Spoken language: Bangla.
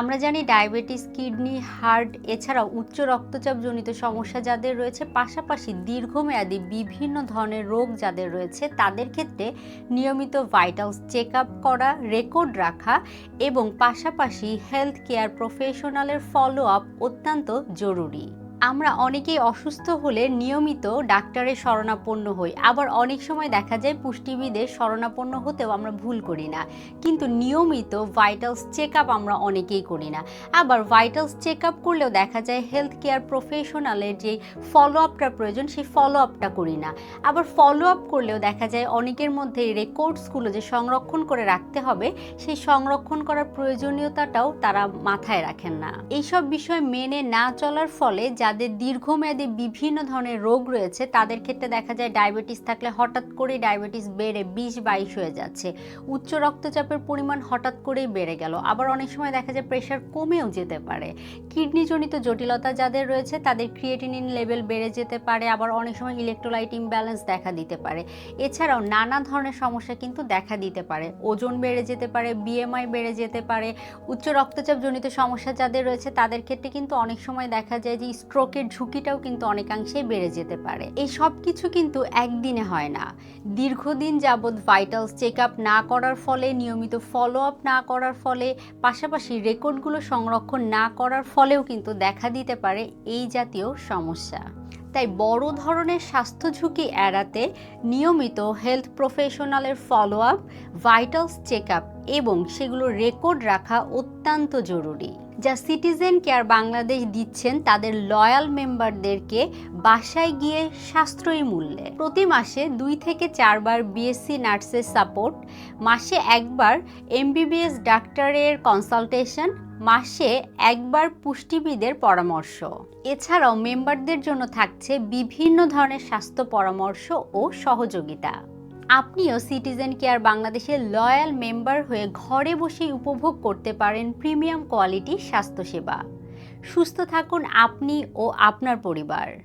আমরা জানি ডায়াবেটিস, কিডনি, হার্ট, এছাড়াও উচ্চ রক্তচাপ জনিত সমস্যা যাদের রয়েছে, পাশাপাশি দীর্ঘমেয়াদী বিভিন্ন ধরনের রোগ যাদের রয়েছে, তাদের ক্ষেত্রে নিয়মিত ভাইটালস চেক আপ করা, রেকর্ড রাখা এবং পাশাপাশি হেলথ কেয়ার প্রফেশনালের ফলো আপ অত্যন্ত জরুরি। আমরা অনেকেই অসুস্থ হলে নিয়মিত ডাক্তারের শরণাপন্ন হই। আবার অনেক সময় দেখা যায় পুষ্টিবিদের শরণাপন্ন হতেও আমরা ভুল করি না। কিন্তু নিয়মিত ভাইটালস চেক আপ আমরা অনেকেই করি না। আবার ভাইটালস চেক আপ করলেও দেখা যায় হেলথ কেয়ার প্রফেশনালের যে ফলো আপটা প্রয়োজন, সেই ফলো আপটা করি না। আবার ফলো আপ করলেও দেখা যায় অনেকের মধ্যে রেকর্ডসগুলো যে সংরক্ষণ করে রাখতে হবে, সেই সংরক্ষণ করার প্রয়োজনীয়তাটাও তারা মাথায় রাখেন না। এইসব বিষয় মেনে না চলার ফলে যাদের দীর্ঘমেয়াদী বিভিন্ন ধরনের রোগ রয়েছে, তাদের ক্ষেত্রে দেখা যায় ডায়াবেটিস থাকলে হঠাৎ করেই ডায়াবেটিস বেড়ে বিশ বাইশ হয়ে যাচ্ছে। উচ্চ রক্তচাপের পরিমাণ হঠাৎ করেই বেড়ে গেল। আবার অনেক সময় দেখা যায় প্রেশার কমেও যেতে পারে। কিডনিজনিত জটিলতা যাদের রয়েছে, তাদের ক্রিয়েটিনিন লেভেল বেড়ে যেতে পারে। আবার অনেক সময় ইলেকট্রোলাইট ইমব্যালেন্স দেখা দিতে পারে। এছাড়াও নানা ধরনের সমস্যা কিন্তু দেখা দিতে পারে। ওজন বেড়ে যেতে পারে বিএমআই বেড়ে যেতে পারে। উচ্চ রক্তচাপ জনিত সমস্যা যাদের রয়েছে, তাদের ক্ষেত্রে কিন্তু অনেক সময় দেখা যায় যে স্ট্রোকের ঝুঁকিটাও কিন্তু অনেকাংশেই বেড়ে যেতে পারে। এই সব কিছু কিন্তু একদিনে হয় না। দীর্ঘদিন যাবৎ ভাইটালস চেক আপ না করার ফলে, নিয়মিত ফলো আপ না করার ফলে, পাশাপাশি রেকর্ডগুলো সংরক্ষণ না করার ফলেও কিন্তু দেখা দিতে পারে এই জাতীয় সমস্যা। তাই বড় ধরনের স্বাস্থ্য ঝুঁকি এড়াতে নিয়মিত health প্রফেশনালের follow up vitals check up এবং সেগুলো রেকর্ড রাখা অত্যন্ত জরুরি। যা সিটিজেন কেয়ার বাংলাদেশ দিচ্ছেন তাদের লয়াল মেম্বারদেরকে বাসায় গিয়ে সাশ্রয়ী মূল্যে। প্রতি মাসে দুই থেকে চারবার বিএসসি নার্সের সাপোর্ট মাসে একবার এমবিবিএস ডাক্তারের কনসালটেশন মাসে একবার পুষ্টিবিদের পরামর্শ। এছাড়াও মেম্বারদের জন্য থাকছে বিভিন্ন ধরনের স্বাস্থ্য পরামর্শ ও সহযোগিতা। আপনিও সিটিজেন কেয়ার বাংলাদেশের লয়াল মেম্বার হয়ে ঘরে বসেই উপভোগ করতে পারেন প্রিমিয়াম কোয়ালিটি স্বাস্থ্যসেবা। সুস্থ থাকুন আপনি ও আপনার পরিবার।